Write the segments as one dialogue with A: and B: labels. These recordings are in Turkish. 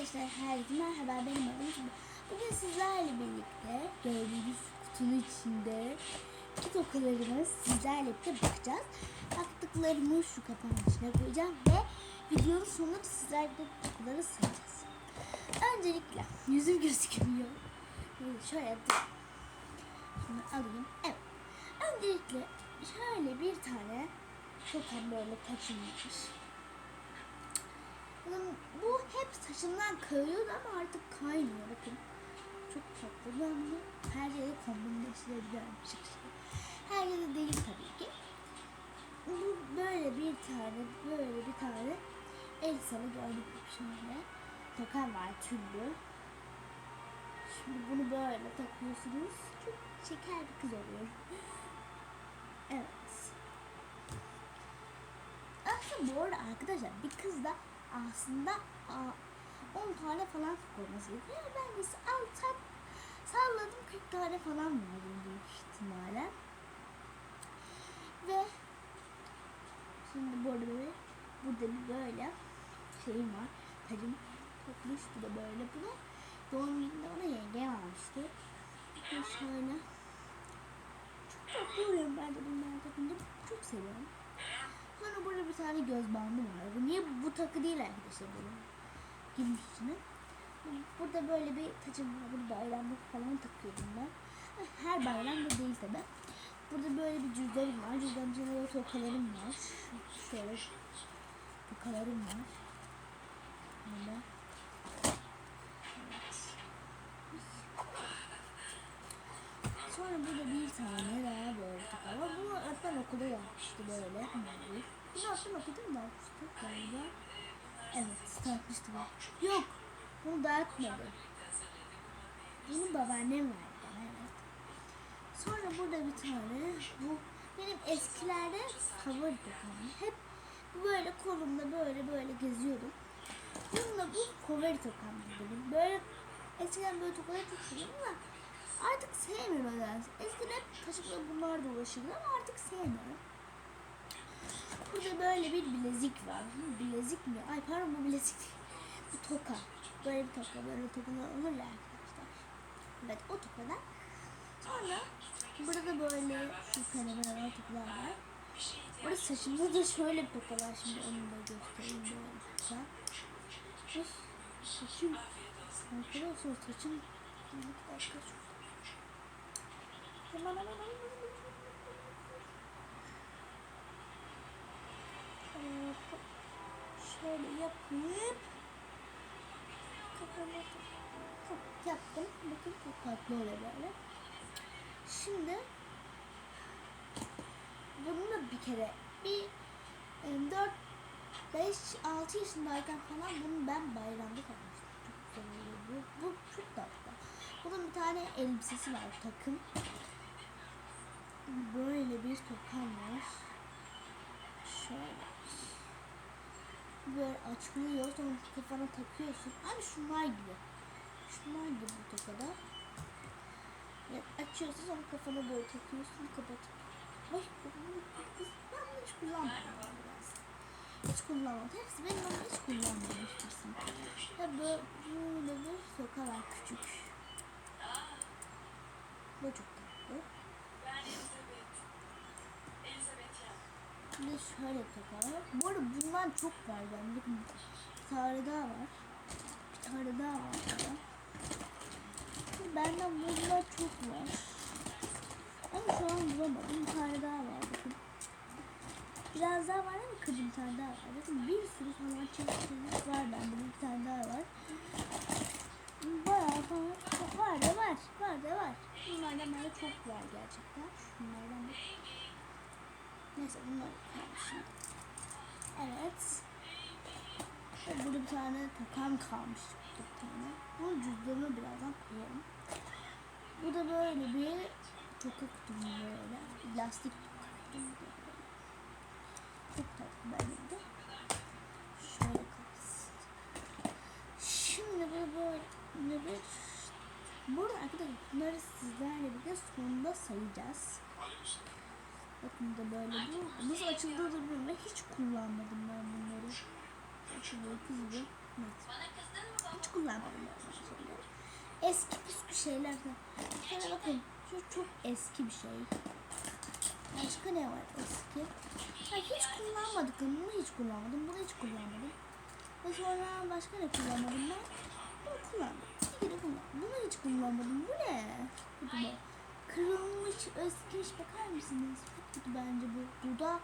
A: Arkadaşlar herkese merhaba benim adım. Bugün sizlerle birlikte gördüğünüz kutunun içinde kit okularımız sizlerle birlikte bakacağız. Baktıklarımı şu kapağın içine koyacağım ve videonun sonunda sizlerle de okuları sayacağız. Öncelikle yüzüm gözükmüyor. Şöyle dur. Şunu alayım. Evet. Öncelikle şöyle bir tane tokam böyle kaçınmış. Bu hep saçımdan kayıyordu ama artık kaymıyor bakın. Çok tatlı. Ben bunu her yere kombinleştirebiliyorum şıkışık. Her yere değil tabii ki. Bu böyle bir tane, böyle bir tane Elsa'lı gördük şöyle. Tokan var tüllü. Şimdi bunu böyle takıyorsunuz. Çok şeker bir kız oluyor. Evet. Aslında bu arada arkadaşlar bir kız da aslında aa, 10 tane falan koyması gerekiyor. Ben de al sat, salladım 40 tane falan verdim büyük ihtimalle. Ve şimdi burada böyle burada bir böyle şeyim var. Tacım takmış bu da böyle bunu. Doğum gününde ona yenge almıştı. Ve şöyle çok tatlı oluyorum ben de bunları takınca çok seviyorum. Sonra burada bir tane göz bandı var. Bu niye bu takı değil arkadaşlar benim. Girmiş içine. Burada böyle bir tacım var. Bunu bayramda falan takıyorum ben. Her bayramda değil tabi. Burada böyle bir cüzdanım var. Cüzdanın içinde böyle tokalarım var. Şöyle tokalarım var. Böyle. Sonra burada bir tane daha böyle toka var. Bunu okulda yapmıştı böyle. Bunu mı yapmıştı galiba? Evet, takmıştı bu. Yok, bunu dağıtmadı. Bunu babaannem verdi evet. Sonra burada bir tane, bu benim eskilerde favori tokam. Hep böyle kolumda böyle böyle geziyordum. Bununla bu favori tokamdı benim. Böyle eskiden böyle tokaları çok seviyordum ama artık sevmiyorum nedense. Eskiden hep kaşıkla bunlar dolaşırdı ama sevmiyorum. Burada böyle bir bilezik var. Bilezik mi? Ay pardon bu bilezik. Bu toka. Böyle bir toka. Böyle tokalar olur ya arkadaşlar. Evet o tokadan. Sonra burada da böyle şu fenomenal tokalar var. Burada saçımda da şöyle bir toka var. Şimdi onu da göstereyim böyle toka. Ay, Saçım. Arkadaşlar saçım. Bir dakika. Hemen hemen hemen. Şöyle yapıp kafama tak- yaptım. Bakın çok tatlı oluyor böyle. Şimdi bununla bir kere bir 4 5 6 yaşındayken falan bunu ben bayramda takmıştım. Çok güzel bu. Bu çok tatlı. Bunun bir tane elbisesi var takım. Böyle bir tokam var. Şöyle. Böyle açılıyor sonra kafana takıyorsun. Hani şunlar gibi. Şunlar gibi bu tokada. Evet, açıyorsun sonra kafana böyle takıyorsun kapatıp. Ay ben bunu hiç kullanmadım. Hiç kullanmadım. Hepsi benim ama hiç kullanmamışmışsın. Ve böyle, böyle bir küçük. Bu çok de şöyle var. Bu arada bundan çok var bende. Bakın bir tane daha var. Bir tane daha var burada. Benden bunlar çok var. Ama şu an bulamadım. Bir tane daha var bakın. Biraz daha var ama kırmızı bir tane daha var. Bakın bir sürü falan çeşitlilik var bende. Bir tane daha var. Bayağı falan var da var. Var da var. Bunlardan bende çok var gerçekten. Şunlardan da Neyse bunlar kalmış. Evet. Ve Burada bir tane takam kalmış. Bir tane. Bunun cüzdanını birazdan koyarım. Bu da böyle bir toka kutum böyle. Lastik toka kutum böyle. Çok tatlı bence de. Şöyle kalsın. Şimdi bu böyle bir Burada arkadaşlar bunları sizlerle birlikte sonunda sayacağız. Bakın da böyle bu. Nasıl açıldığını bilmiyorum. Ben hiç kullanmadım ben bunları. Açılıyor kızıyor. Evet. Hiç eski püskü şeyler. Sonra bakın şu çok eski bir şey. Başka ne var eski? Ha, hiç kullanmadık. Bunu hiç kullanmadım. Bunu hiç kullanmadım. Ve sonra başka ne kullanmadım ben? Bunu kere kullandım. Bunu hiç kullanmadım. Bu ne? Bu. Kırılmış, eskimiş. Bakar mısınız? Çok kötü bence bu. Duda.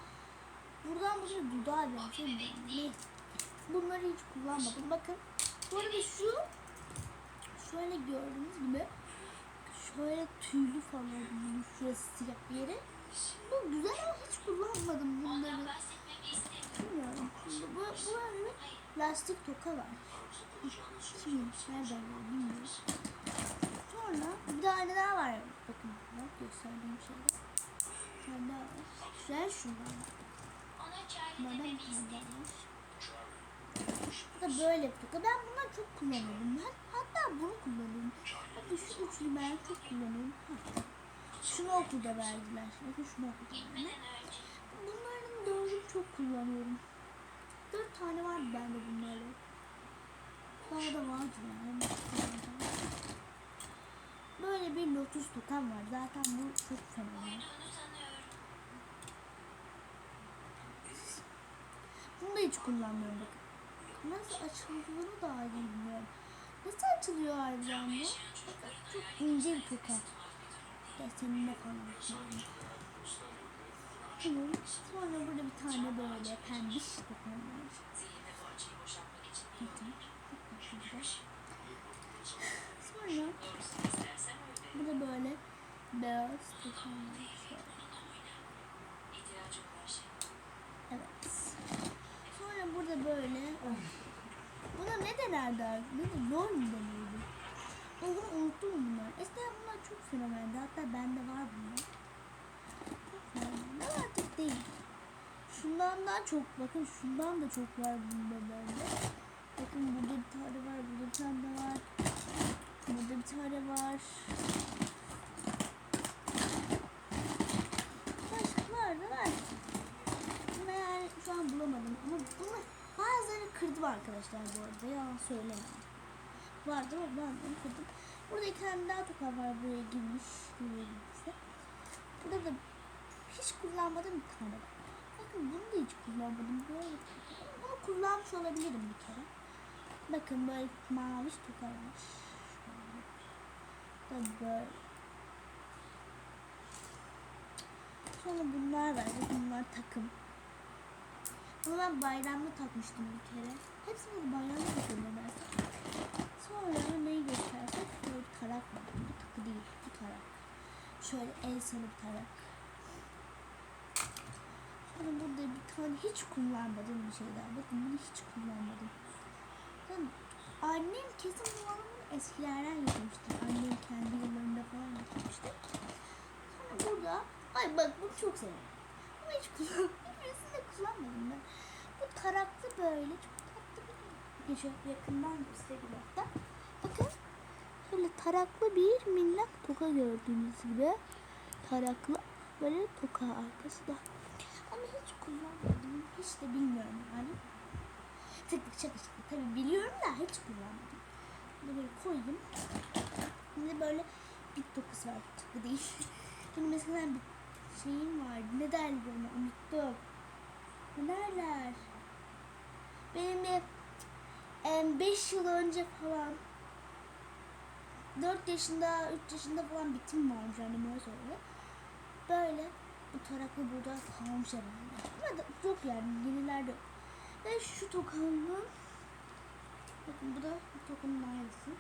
A: Buradan buraya dudağa benziyor. Neyse. Bunları hiç kullanmadım. Bakın. Bu arada şu şöyle gördüğünüz gibi şöyle tüylü falan bunun şurası siyah yeri. Bu güzel ama hiç kullanmadım bunları. Bilmiyorum. Şimdi bu, bu lastik toka var. Kim nereden var bilmiyorum. Sonra bir tane daha var. Bakın bak gösterdiğim şeyde. Daha var. Güzel şunlar var. Bunlardan bir tane var. Bu da böyle bir toka. Ben bunları çok kullanıyorum. Ben hatta bunu kullanıyorum. Bakın şu üçlü ben çok kullanıyorum. Hatta. Şunu okulda verdiler. Bakın şunu okulda verdiler. Bunların dördünü çok kullanıyorum. Dört tane vardı bende bunların. Daha da vardı yani. Böyle bir lotus tokam var. Zaten bu çok fenomen. Bunu da hiç kullanmıyorum bakın. Nasıl açıldığını da bilmiyorum. Nasıl açılıyor harbiden bu? Çok ince bir toka. Desenine falan. Sonra burada bir tane böyle pembiş tokam var. Sonra burada böyle beyaz tokam var. Şöyle. Evet. Sonra burada böyle. Buna ne denerdi? Ne de lol mu denirdi? Onu unuttum bunlar. Eskiden bunlar çok fenomendi. Hatta bende var bunlar. Fenomendi. Artık değil. Şundan daha çok bakın şundan da çok var bunda bende. Bakın burada bir tane var, burada bir tane var. Burada bir tane var. Başka var da var. Ama yani şu an bulamadım. Ama bunu bazıları kırdım arkadaşlar bu arada. Yalan söylemem. Vardı ama ben onu kırdım. Burada iki tane daha toka var buraya girmiş. Buraya girmişse. Burada da hiç kullanmadığım bir tane var. Bakın bunu da hiç kullanmadım. Böyle. Bunu kullanmış olabilirim bir kere. Bakın böyle mavi toka var. Böyle. Sonra bunlar var. Bunlar takım. Bunu ben bayramda takmıştım bir kere. Hepsini de bayramda takıyorum nedense. Sonra neyi göstersek böyle bir tarak var. Bu takı değil, bu tarak. Şöyle el bir tarak. Sonra burada bir tane hiç kullanmadığım bir şey daha. Bakın bunu hiç kullanmadım. Ben, annem kesin bu alanı eskilerden yapmıştır. Annem kendi yıllarında falan yapmıştır. Sonra burada, ay bak bunu çok seviyorum. Ama hiç kullanmadım. Hiçbirisini de kullanmadım ben. Bu taraklı böyle çok tatlı bir Geçiyor yakından göstereyim hatta. Bakın şöyle taraklı bir minnak toka gördüğünüz gibi. Taraklı böyle toka arkası da. Ama hiç kullanmadım. Hiç de bilmiyorum yani. Tık tık şaka şaka. Tabii biliyorum da hiç kullanmadım. Böyle koyayım. Şimdi böyle bir dokusu var. Tıklı değil. Şimdi mesela bir şeyim vardı. Ne derler ona? Unuttum. Ne derler? Benim bir 5 yıl önce falan 4 yaşında 3 yaşında falan bitim varmış anneme sonra. Böyle bu taraklı burada kalmış herhalde. Ama da yok yani yenilerde yok. Ve şu tokamın bakın bu da tokamın aynısı.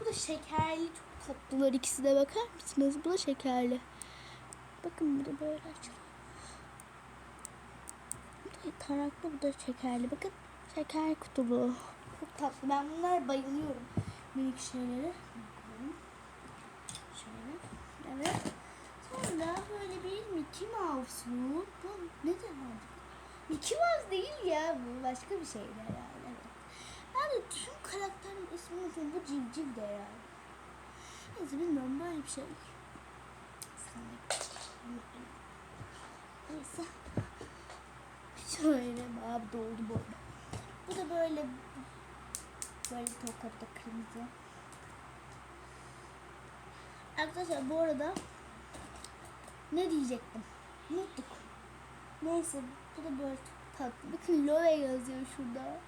A: Bu da şekerli çok tatlılar ikisi de bakar mısınız? Bu da şekerli. Bakın bu da böyle açılıyor. Bu da taraklı bu da şekerli. Bakın şeker kutulu. Çok tatlı. Ben bunlara bayılıyorum. Minik şeyleri. Şöyle. Evet. Sonra böyle bir Mickey Mouse'lu. Bu ne herhalde? Mickey Mouse değil ya bu. Başka bir şeydi herhalde. Tüm karakterin ismini unuttum. Bu civciv de herhalde. Neyse bilmiyorum böyle bir şey. Sana Neyse. Şöyle abi doldu bu arada. Bu da böyle böyle tokapta kırmızı. Arkadaşlar bu arada ne diyecektim? Unuttuk. Neyse bu da böyle tatlı. Bakın Loe yazıyor şurada.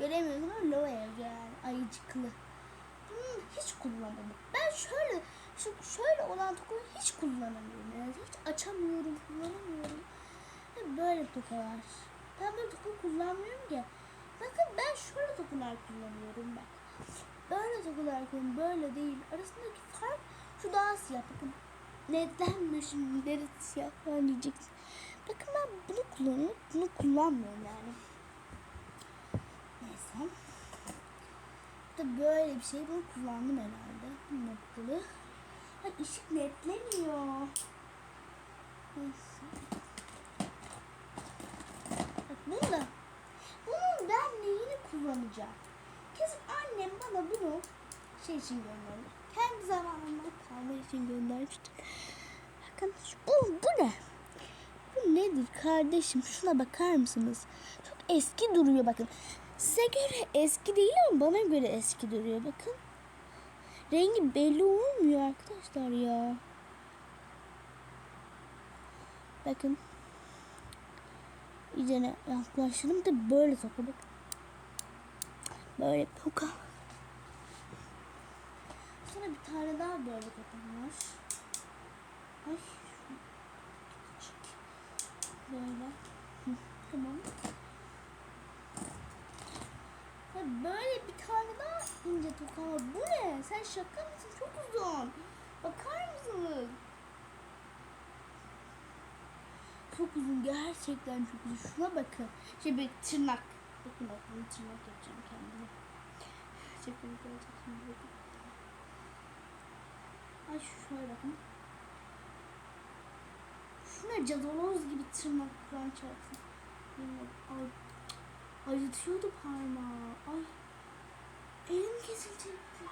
A: Göremiyorsun ama yazıyor yani ayıcıklı. Hmm, hiç kullanmadım. Ben şöyle şu şöyle olan tokaları hiç kullanamıyorum. Yani hiç açamıyorum, kullanamıyorum. Hep böyle tokalar. Ben böyle toka kullanmıyorum ki. Bakın ben şöyle tokalar kullanıyorum bak. Böyle tokalar kullanıyorum. Böyle değil. Arasındaki fark şu daha siyah. Bakın neden mi şimdi neresi siyah falan diyeceksin. Bakın ben bunu kullanıyorum. Bunu kullanmıyorum yani. Neyse. Da böyle bir şey. Bunu kullandım herhalde. Noktalı. Ay ışık netlemiyor. Neyse. Bak bunu da. Bunun ben neyini kullanacağım? Kesin annem bana bunu şey için gönderdi. Kendi zamanında kalma için göndermişti. Bakın şu- bu, bu ne? Bu nedir kardeşim? Şuna bakar mısınız? Çok eski duruyor bakın. Size göre eski değil ama bana göre eski duruyor bakın. Rengi belli olmuyor arkadaşlar ya. Bakın. İyice yaklaşalım da böyle bak. Böyle toka. Sonra bir tane daha böyle var. Ay. Böyle. Hı, tamam. Ya böyle bir tane daha ince toka var. Bu ne? Sen şaka mısın? Çok uzun. Bakar mısınız? Çok uzun. Gerçekten çok uzun. Şuna bakın. Şey bir tırnak. Bakın bakın tırnak yapacağım kendime. İyi olacak şimdi bakın. Ay şöyle bakın. Şuna cadaloz gibi tırnak falan çarpsın. Bilmiyorum. Acıtıyordu parmağı. Ay. Elim kesilecekti.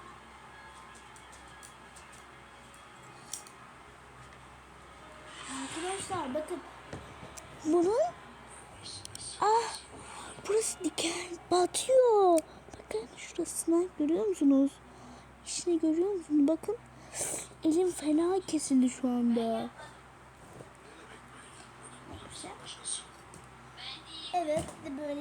A: Arkadaşlar bakın. Bunun ah burası diken batıyor. Bakın şurasına görüyor musunuz? İşini görüyor musunuz? Bakın. Elim fena kesildi şu anda. Evet de böyle.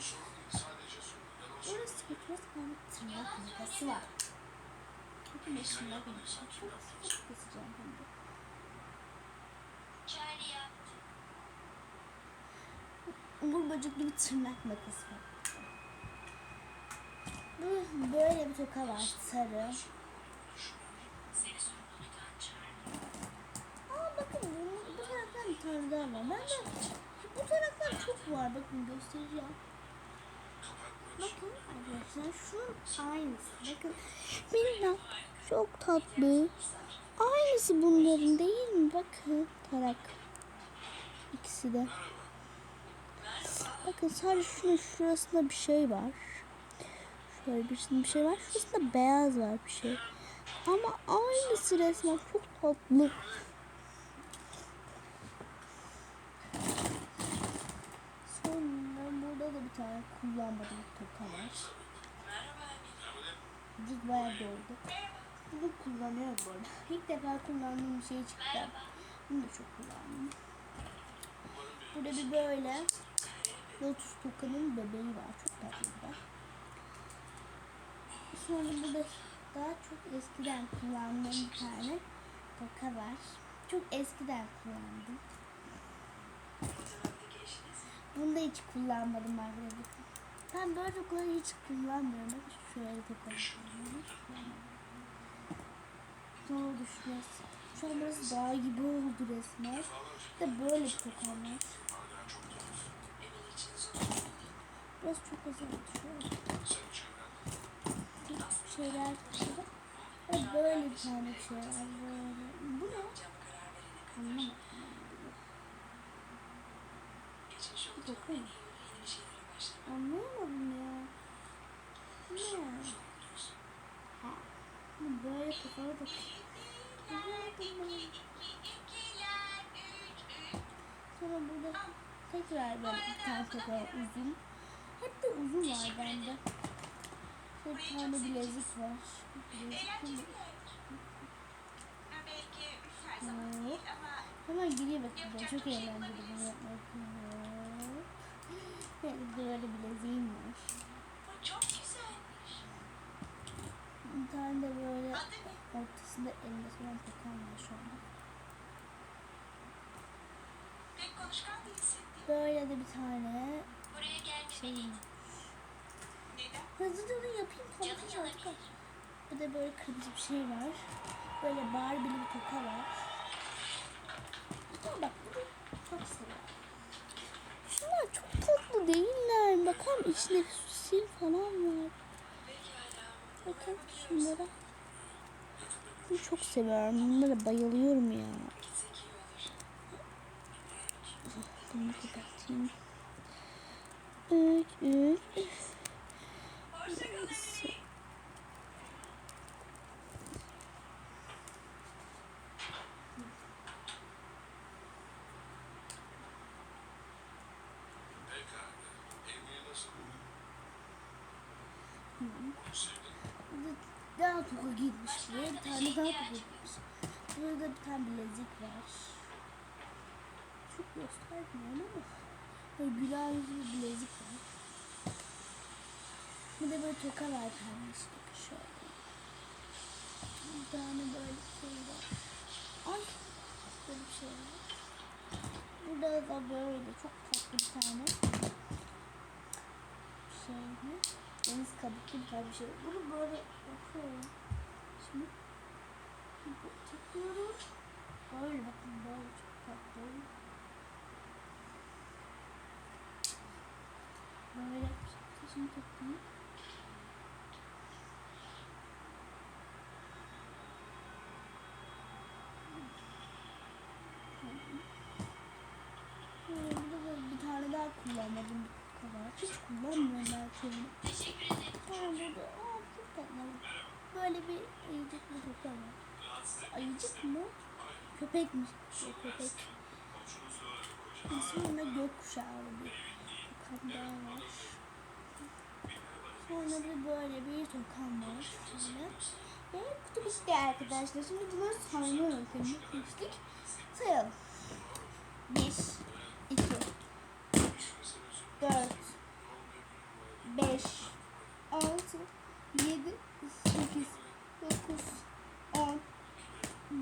A: Şöyle. Burası biraz bana tırnak makası var. Bakın eşimle konuşacağım. Çok sıkı keseceğim hem de. Umur böcekli bir tırnak makası var. Bu böyle bir toka var sarı. Bakın bu, bu taraftan bir tane daha var. Ben de bu taraftan çok var. Bakın göstereceğim. Bakın arkadaşlar şunun aynısı. Bakın benim çok tatlı. Aynısı bunların değil mi? Bakın tarak. İkisi de. Bakın sadece şunun şurasında bir şey var. Şöyle birisinde bir şey var. Şurasında beyaz var bir şey. Ama aynısı resmen çok tatlı. Sonra burada da bir tane kullanmadığım toka var. Vücut bayağı doldu. Bunu kullanıyorum bu arada. İlk defa kullandığım bir şey çıktı. Bunu da çok kullandım. Burada bir böyle Lotus Toka'nın bebeği var. Çok tatlı bir. Sonra burada daha çok eskiden kullandığım bir tane toka var. Çok eskiden kullandım. Bunu da hiç kullanmadım arkadaşlar. Ben böyle tokaları hiç kullanmıyorum. Şöyle kullanıyorum. Sonra düşmez. Şu an burası dağ gibi oldu resmen. Bir de böyle bir toka var. Burası çok şöyle. Bir şeyler. Ve böyle bir tane şey. Böyle. Bu ne? Anlamadım. Bakın. Anlayamadım ya. Ne? Ha. Böyle kafaya bak. Sonra burada tekrar böyle bir tane kafa uzun. Hep de uzun var bende. Şöyle bir tane bilezik var. Bilezik. Hemen geriye bakacağım. Çok eğlenceli bunu yapmak. Böyle bileziğim var.
B: Bu çok güzelmiş.
A: Bir tane de böyle ortasında elinde falan takan var şu anda.
B: Pek konuşkan değilsin.
A: Böyle de bir tane
B: Buraya
A: şey.
B: Neden?
A: Hızlıca onu yapayım tanıtacağım.
B: yanabilir.
A: Bir de böyle kırmızı bir şey var. Böyle Barbie'li bir toka var. Ama bak bunu çok seviyorum. Şunlar çok mısın? İçinde sil falan var. Bakın şunlara. Bunu çok seviyorum. Bunlara bayılıyorum ya. Bunu kapatayım. Üç, üç, üç.
C: Pekala. Emniye nasıl buldun? Onu sevdin mi?
A: Daha toka gitmiş buraya. Bir tane daha gitmiş. Burada bir tane bilezik var. Çok göstermiyorum ama. Böyle yüzlü bir bilezik var. Bir de böyle toka var. Bakın şöyle. Bir tane böyle şey var. Ay. Böyle bir şey var. Burada da böyle çok tatlı bir tane şey mi? Deniz kabuklu bir tane bir şey. Bunu böyle yapıyorum. Şimdi takıyorum. Böyle bakın böyle çok tatlı. Böyle burada da bir tane daha kullanmadım kadar. Hiç kullanmıyorum belki.
B: Teşekkür ederim.
A: Tamam burada. Aa çok tatlı. Böyle bir ayıcık bir var. Ayıcık mı? Köpekmiş. Şey, köpek. Sonra gökkuşağı bir tokan daha var. Sonra bir böyle bir tokan var. Şöyle. Ve kutu bitti arkadaşlar. Şimdi bunları saymayı öğrenmiştik. Sayalım. 1, 2, 4, 5, 6, 7, 8, 9, 10, 11,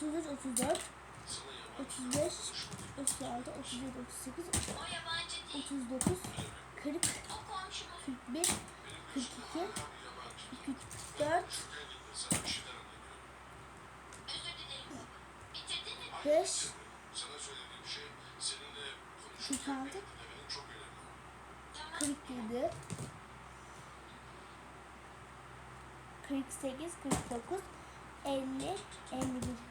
A: 33, 34,
C: Sana yabancı
A: 35, 36, 37, 38,
B: O yabancı değil.
A: 39, 40,
B: O komşumuz.
A: 41, 42,
C: yabancı.
A: 44,
C: Geldiğinde sana bir şeyler anlatıyorum.
B: Özür dilerim. Bitirdin mi?
A: 5,
C: Sana söylediğim şey seninle
A: 46,
C: konuşurken dinlemenin çok önemli.
B: Tamam.
A: 47 48 49 50 51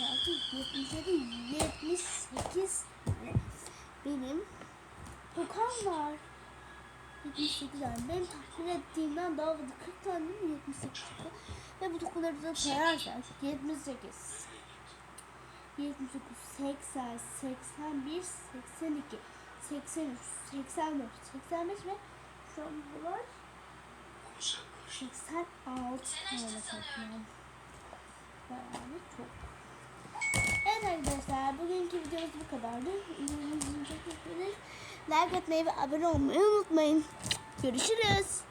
A: 76, 77, 78 benim tokam var. 78 tane. Benim tahmin ettiğimden daha fazla 40 tane değil mi? 78 çıktı. Ve bu tokaları da sayarsak 78, 79, 80, 81, 82, 83, 84, 85 ve şu an bu var
C: Onu sen barış.
A: 86
B: Sen açtın
A: tane toplam. Bayağı çok. Evet arkadaşlar bugünkü videomuz bu kadardı. İzlediğiniz için teşekkür ederiz. Like atmayı ve abone olmayı unutmayın. Görüşürüz.